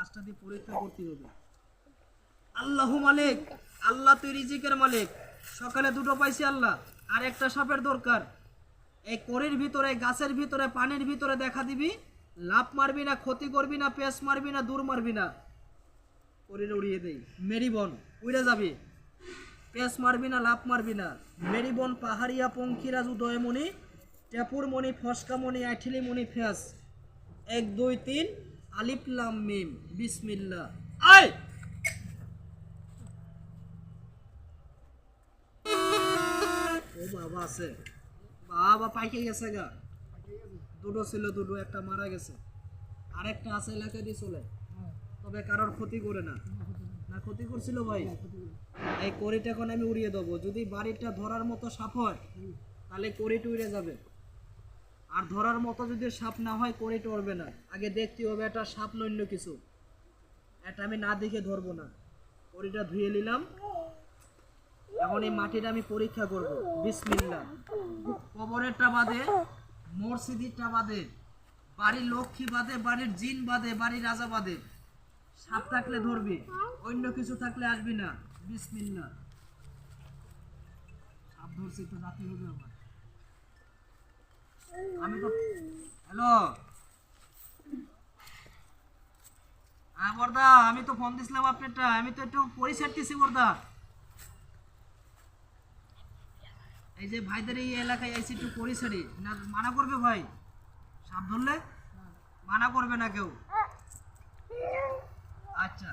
কাজটা দিয়ে পরীক্ষা করতে হবে। আল্লাহু মালিক, আল্লাহ তুই রিজিকের মালিক। সকালে দুটো পাইছি আল্লাহ, আর একটা সাপের দরকার। এই করির ভিতরে, গাছের ভিতরে, পানির ভিতরে দেখা দিবি লাভ মারবি না, ক্ষতি করবি না পেস মারবি না, দূর মারবি না। করির উড়িয়ে দেই। মেরিবন উড়ে যাবি। পেস মারবি না লাভ মারবি না। মেরিবন পাহাড়িয়া, পঙ্খিরাজ, উদয়মণি, টেপুরমণি, ফসকামণি আইঠিলিমণি ফেস। এক, দুই, তিন। আলিফ লাম মিম বিসমিল্লাহ। আয়! ও বাবা আছে। বাবা পাইকে গেছে গা। দুটো ছিল দুটো একটা মারা গেছে। আরেকটা আছে এলাকা দিয়ে চলে। তবে কারোর ক্ষতি করে না। না ক্ষতি করছিল ভাই? এই কড়িটা এখন আমি উড়িয়ে দেবো। যদি বাড়িটা ধরার মতো সাপ হয় তাহলে কড়িটা উড়ে যাবে। আর ধরার মতো যদি সাপ না হয় কড়িটা উড়বে না। আগে দেখতে হবে এটা সাপ না কিছু। এটা আমি না দেখে ধরবো না। কড়িটা ধুয়ে নিলাম। এখন এই মাটিটা আমি পরীক্ষা করব। বিসমিল্লাহ। কবরেরটা বাদে, মসজিদিরটা বাদে, বাড়ির লক্ষ্মী বাদে, বাড়ির জিন বাদে, বাড়ির রাজা বাদে, সাপ থাকলে ধরবি, অন্য কিছু থাকলে আসবি না। বিসমিল্লাহ। সাপ ধরছি তো জাতি হবে আমার। আমি তো হ্যালো? হ্যাঁ বর্দা, আমি তো ফোন দিছিলাম আপনারটা। আমি তো একটু পরিষ্কার দিছি, বর্দা। এই যে ভাইদের এই এলাকায় আইসি একটু পরিসারি না, মানা করবে ভাই? সাপ ধরলে? মানা করবে না কেউ? আচ্ছা।